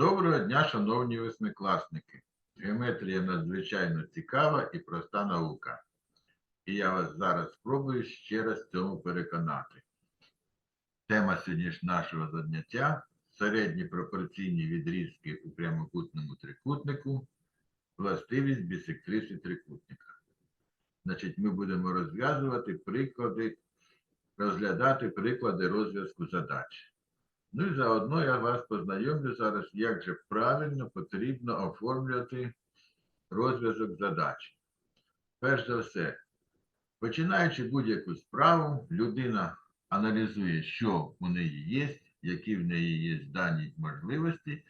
Доброго дня, шановні восьмикласники. Геометрія надзвичайно цікава і проста наука. І я вас зараз спробую ще раз цьому переконати. Тема сьогоднішнього нашого заняття середні пропорційні відрізки у прямокутному трикутнику, властивість бісектриси трикутника. Значить, ми будемо розв'язувати приклади, розглядати приклади розв'язку задач. Ну і заодно я вас познайомлю зараз, як же правильно потрібно оформлювати розв'язок задач. Перш за все, починаючи будь-яку справу, людина аналізує, що у неї є, які в неї є дані можливості,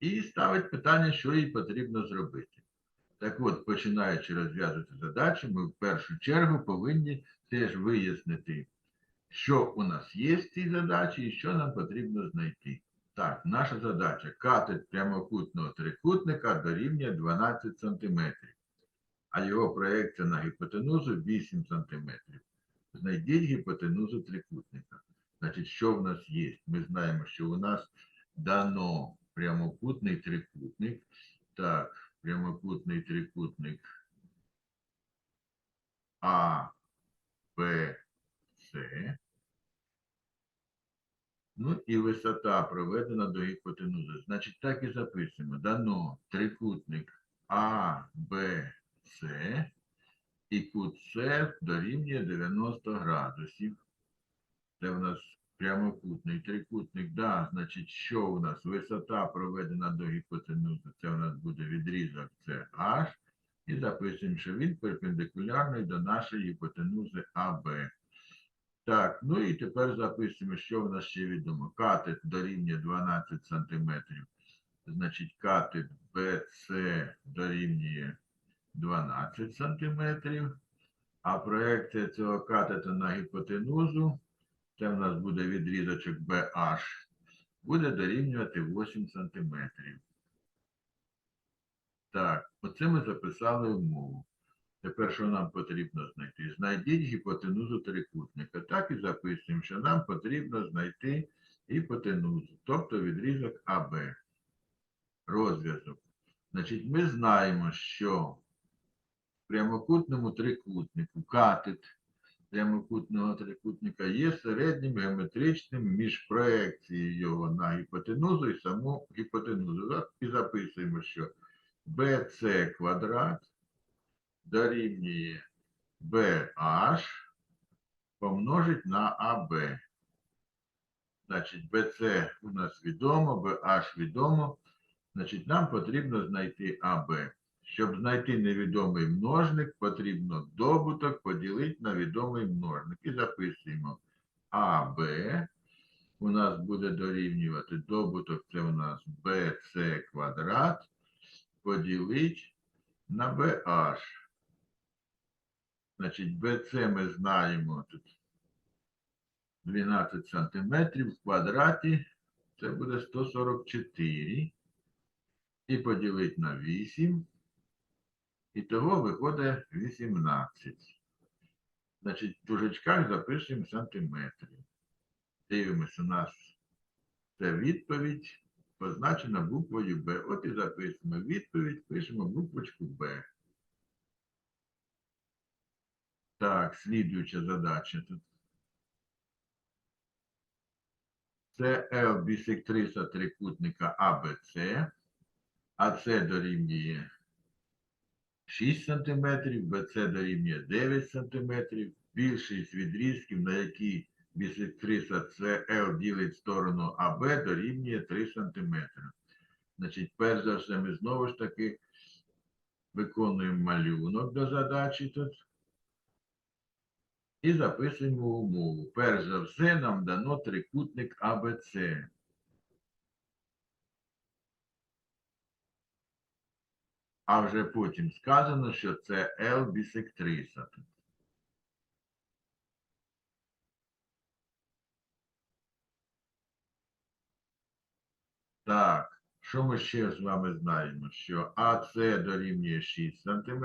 і ставить питання, що їй потрібно зробити. Так от, починаючи розв'язувати задачі, ми в першу чергу повинні теж вияснити, що у нас є в цій задачі і що нам потрібно знайти. Так, наша задача катет прямокутного трикутника дорівнює 12 см, а його проекція на гіпотенузу 8 см. Знайдіть гіпотенузу трикутника. Значить, що в нас є? Ми знаємо, що у нас дано прямокутний трикутник. Так, прямокутний трикутник А, Б, С. Ну і висота проведена до гіпотенузи. Значить, так і записуємо. Дано трикутник А, Б, С, і кут С дорівнює 90 градусів. Це в нас прямокутний трикутник. Да, значить, що у нас? Висота проведена до гіпотенузи. Це у нас буде відрізок CH. І записуємо, що він перпендикулярний до нашої гіпотенузи АБ. Так, ну і тепер записуємо, що в нас ще відомо. Катет дорівнює 12 см. Значить, катет BC дорівнює 12 см. А проекція цього катета на гіпотенузу, це в нас буде відрізочок BH, буде дорівнювати 8 см. Так, оце ми записали умову. Тепер що нам потрібно знайти? Знайдіть гіпотенузу трикутника. Так і записуємо, що нам потрібно знайти гіпотенузу, тобто відрізок АБ. Розв'язок. Значить, ми знаємо, що в прямокутному трикутнику катет прямокутного трикутника є середнім геометричним між проекцією його на гіпотенузу і саму гіпотенузу. І записуємо, що BC квадрат дорівнює BH помножить на AB. Значить, BC у нас відомо, BH відомо. Значить, нам потрібно знайти AB. Щоб знайти невідомий множник, потрібно добуток поділити на відомий множник. І записуємо АБ. У нас буде дорівнювати добуток, це у нас BC квадрат, поділити на BH. Значить, BC ми знаємо тут 12 сантиметрів в квадраті. Це буде 144. І поділити на 8. І того виходить 18. Значить, в дужечках запишемо сантиметрів. Дивимося, у нас це відповідь позначена буквою Б. От і записуємо відповідь, пишемо буквочку Б. Так, слідуюча задача. Це L бісектриса трикутника АБЦ, АЦ дорівнює 6 см, БЦ дорівнює 9 см. Більшість відрізків, на які бісектриса CL ділить сторону АБ, дорівнює 3 см. Значить, перш за все, ми знову ж таки виконуємо малюнок до задачі тут. І записуємо умову. Перш за все, нам дано трикутник АБЦ. А вже потім сказано, що це L бісектриса. Так, що ми ще з вами знаємо? Що АС дорівнює 6 см.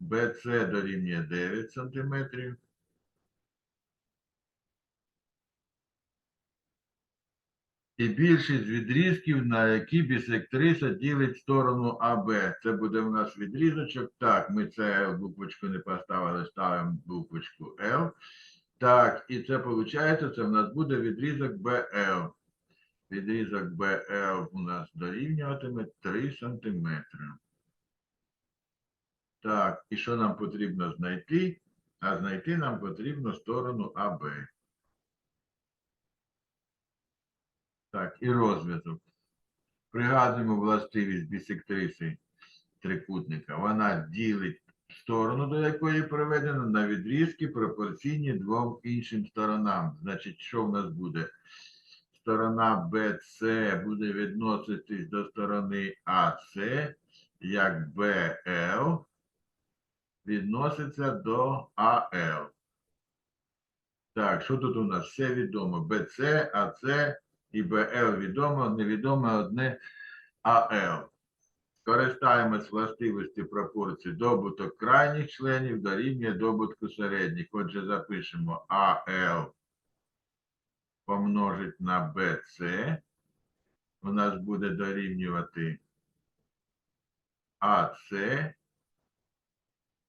BC дорівнює 9 сантиметрів. І більшість відрізків, на які бісектриса ділить сторону АБ. Це буде у нас відрізочок. Так, ми це буквочку не поставили, ставимо буквочку L. Так, і це виходить, це у нас буде відрізок BL. Відрізок BL у нас дорівнюватиме 3 сантиметри. Так, і що нам потрібно знайти? А знайти нам потрібно сторону АБ. Так, і розв'язок. Пригадуємо властивість бісектриси трикутника. Вона ділить сторону, до якої приведено, на відрізки пропорційні двом іншим сторонам. Значить, що в нас буде? Сторона BC буде відноситись до сторони AC, як BL відноситься до AL. Так, що тут у нас? Все відомо. BC, AC і BL відомо, невідоме одне AL. Скористаємось властивості пропорції добуток крайніх членів дорівнює добутку середніх. Отже, запишемо AL помножить на BC. У нас буде дорівнювати AC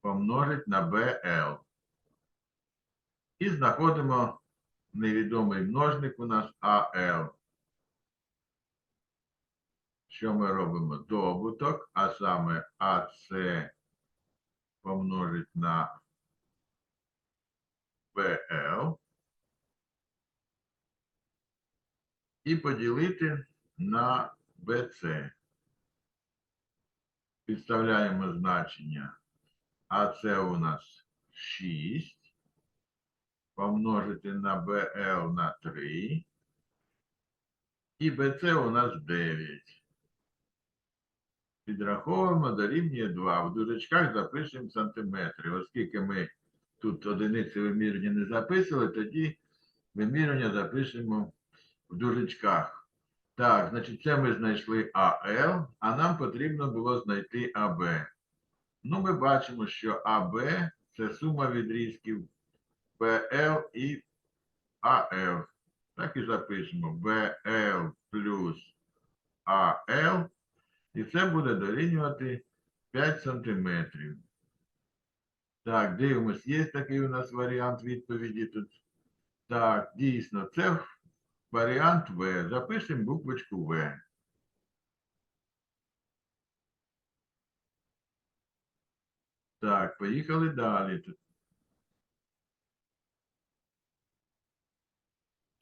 помножить на BL. І знаходимо невідомий множник у нас AL. Що ми робимо? Добуток, а саме AC помножить на BL. І поділити на BC. Підставляємо значення. АЦ у нас 6 помножити на BL на 3. І BC у нас 9. Підраховуємо дорівнює 2. В дужечках запишемо сантиметри. Оскільки ми тут одиниці вимірювання не записували, тоді вимірювання запишемо в дужечках. Так, значить, це ми знайшли АЛ, а нам потрібно було знайти АБ. Ну, ми бачимо, що АБ це сума відрізків БЛ і АЛ. Так і запишемо БЛ плюс АЛ. І це буде дорівнювати 5 сантиметрів. Так, дивимось, є такий у нас варіант відповіді тут. Так, дійсно, це варіант В. Запишемо буквочку В. Так, поїхали далі.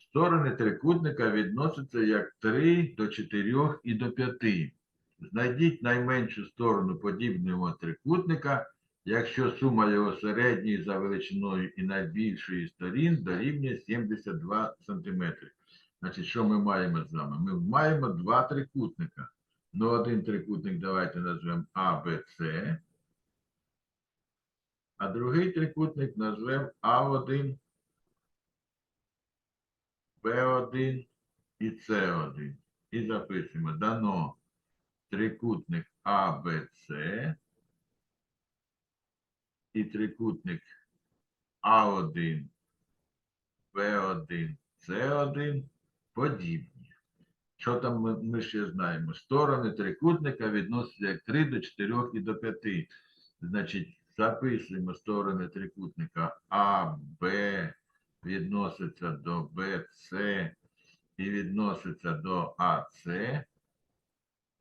Сторони трикутника відносяться як 3 до 4 і до 5. Знайдіть найменшу сторону подібного трикутника, якщо сума його середньої за величиною і найбільшої сторін дорівнює 72 см. Значить, що ми маємо з вами? Ми маємо два трикутника. Ну, один трикутник давайте назвемо ABC, а другий трикутник назвемо А1, Б1 і С1. І записуємо дано трикутник АБЦ і трикутник А1, Б1, С1 подібні. Що там ми, ми ще знаємо? Сторони трикутника відносяться як 3 до 4 і до 5. Значить, записуємо сторони трикутника А, Б відноситься до БЦ і відноситься до АЦ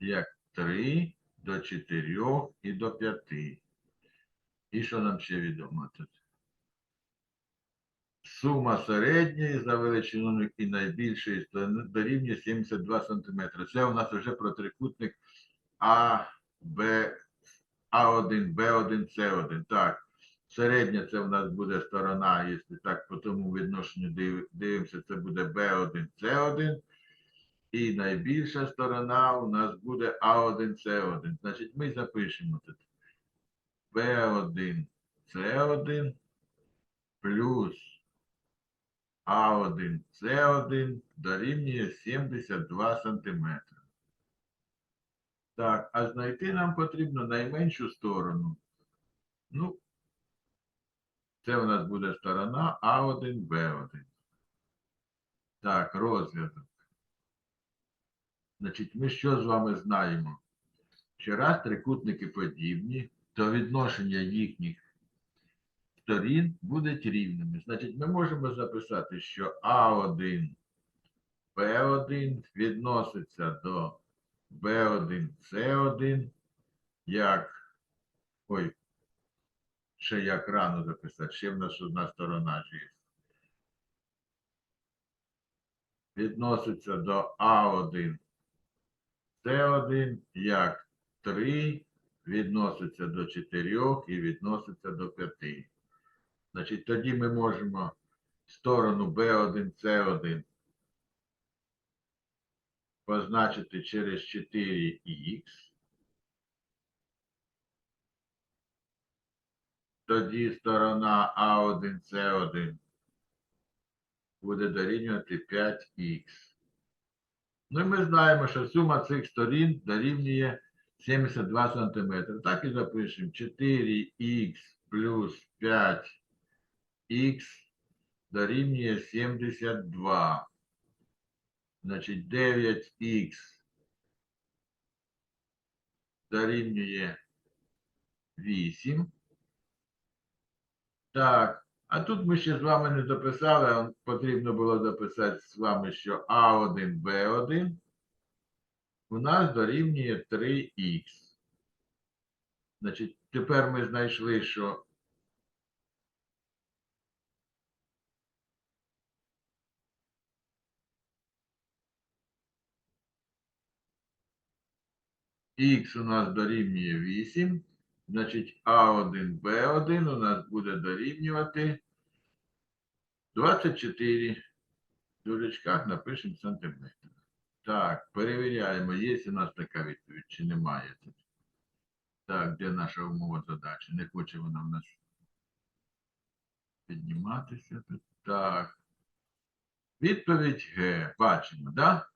як 3 до 4 і до 5. І що нам ще відомо тут? Сума середньої за величиною і найбільшої дорівнює 72 см. Це у нас вже про трикутник А, Б, А1, Б1, С1. Так, середня це у нас буде сторона, якщо так по тому відношенню дивимося, це буде Б1, С1. І найбільша сторона у нас буде А1, С1. Значить, ми запишемо тут Б1, С1 плюс А1, С1 дорівнює 72 см. Так, а знайти нам потрібно найменшу сторону. Ну, це у нас буде сторона А1, Б1. Так, розв'язок. Значить, ми що з вами знаємо? Що раз трикутники подібні, то відношення їхніх сторін будуть рівними. Значить, ми можемо записати, що А1, Б1 відноситься до Б1, С1, як, ой, ще як рано записати, ще в нас одна сторона є. Відноситься до А1, С1, як 3 відноситься до 4 і відноситься до 5. Значить, тоді ми можемо сторону B1, C1 позначити через 4х. Тоді сторона А1, С1 буде дорівнювати 5х. Ну і ми знаємо, що сума цих сторін дорівнює 72 см. Так і запишемо 4х плюс 5х дорівнює 72. Значить, 9х дорівнює 8. Так, а тут ми ще з вами не дописали, потрібно було дописати з вами, що А1, Б1 у нас дорівнює 3х. Значить, тепер ми знайшли, що х у нас дорівнює 8, значить А1, Б1 у нас буде дорівнювати 24. В дужечках напишемо сантиметр. Так, перевіряємо, є у нас така відповідь, чи немає. Так, де наша умова задачі? Не хоче вона в нас підніматися. Так. Відповідь Г. Бачимо, да?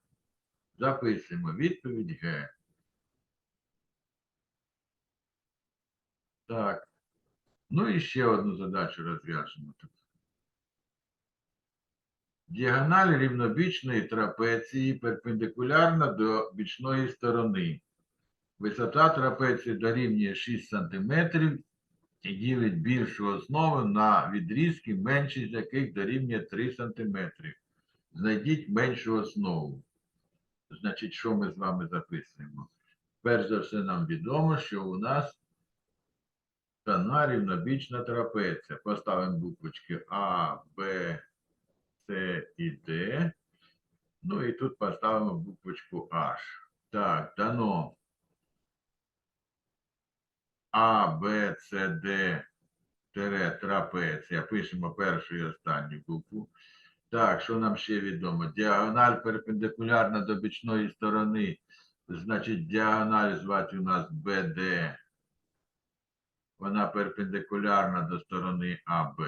Записуємо відповідь Г. Так. Ну і ще одну задачу розв'яжемо тут. Діагональ рівнобічної трапеції перпендикулярна до бічної сторони. Висота трапеції дорівнює 6 см і ділить більшу основу на відрізки, меншість яких дорівнює 3 см. Знайдіть меншу основу. Значить, що ми з вами записуємо? Перш за все, нам відомо, що у нас дана рівнобічна трапеція. Поставимо буквочки А, Б, С і Д. Ну і тут поставимо буквочку H. Так, дано А, Б, С, Д, тире, трапеція. Пишемо першу і останню букву. Так, що нам ще відомо? Діагональ перпендикулярна до бічної сторони. Значить, діагональ звати у нас БД. Вона перпендикулярна до сторони АБ.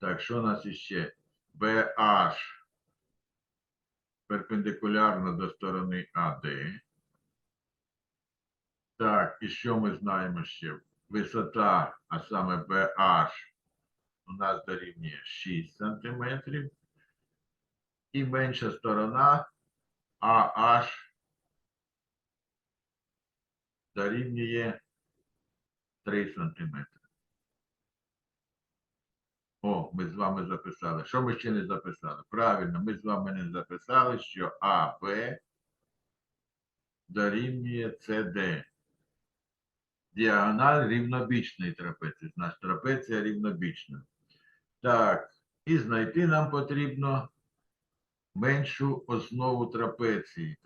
Так, що у нас іще? BH перпендикулярно до сторони АД. Так, і що ми знаємо ще? Висота, а саме BH у нас дорівнює 6 см. І менша сторона AH дорівнює 3 см. О, ми з вами записали. Що ми ще не записали? Правильно, ми з вами не записали, що АБ дорівнює СД. Діагональ рівнобічної трапеції. Значить, трапеція рівнобічна. Так, і знайти нам потрібно меншу основу трапеції.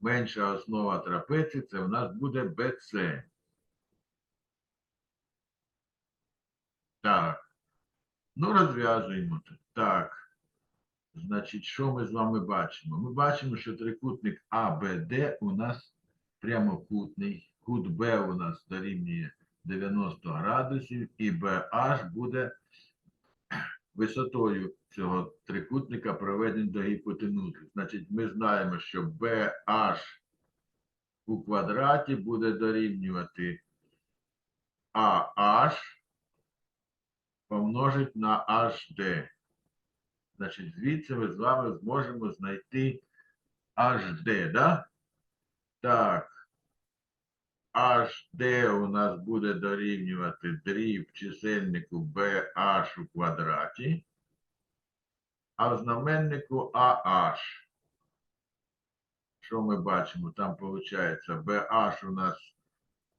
Менша основа трапеції це у нас буде БЦ. Так. Ну, розв'язуємо тут. Так. Значить, що ми з вами бачимо? Ми бачимо, що трикутник АБД у нас прямокутний. Кут Б у нас дорівнює 90 градусів, і BH буде висотою цього трикутника проведений до гіпотенузи. Значить, ми знаємо, що BH у квадраті буде дорівнювати AH помножить на HD. Значить, звідси ми з вами зможемо знайти HD, да? Так. HD у нас буде дорівнювати дріб чисельнику BH у квадраті, а в знаменнику AH. Що ми бачимо? Там виходить BH у нас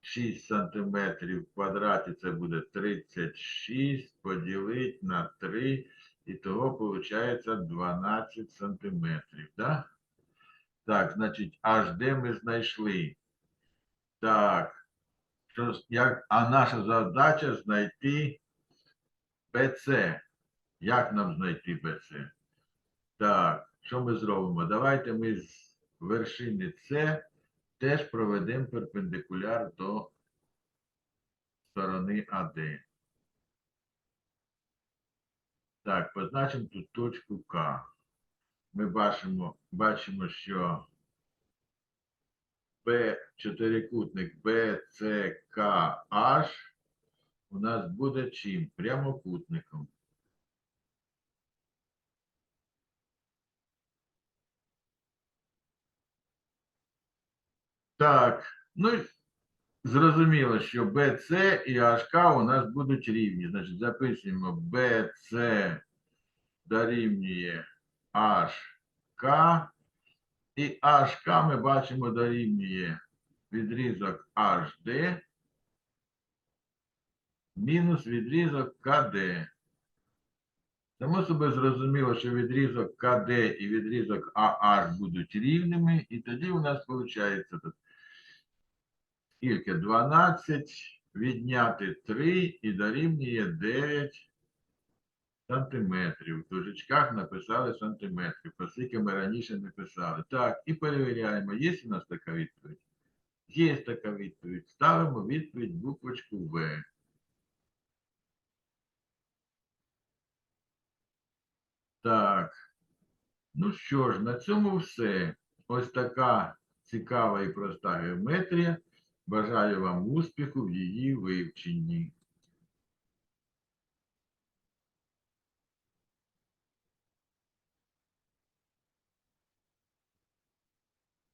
6 см в квадраті, це буде 36 поділити на 3, і того виходить 12 см. Да? Так, значить, HD ми знайшли. Так. Як, а наша задача знайти BC. Як нам знайти BC? Так, що ми зробимо? Давайте ми з вершини С теж проведемо перпендикуляр до сторони АД. Так, позначимо тут точку К. Ми бачимо, бачимо, що Б, чотирикутник BCKH у нас буде чим? Прямокутником. Так, ну зрозуміло, що BC і HK у нас будуть рівні. Значить, записуємо BC дорівнює HK. І HK ми бачимо дорівнює відрізок HD мінус відрізок КД. Само собі зрозуміло, що відрізок КД і відрізок АH будуть рівними, і тоді у нас виходить скільки? 12 відняти 3 і дорівнює 9 сантиметрів. В дужечках написали сантиметрів, оскільки ми раніше не писали. Так, і перевіряємо, є у нас така відповідь? Є така відповідь. Ставимо відповідь буквочку В. Так. Ну що ж, на цьому все. Ось така цікава і проста геометрія. Бажаю вам успіху в її вивченні.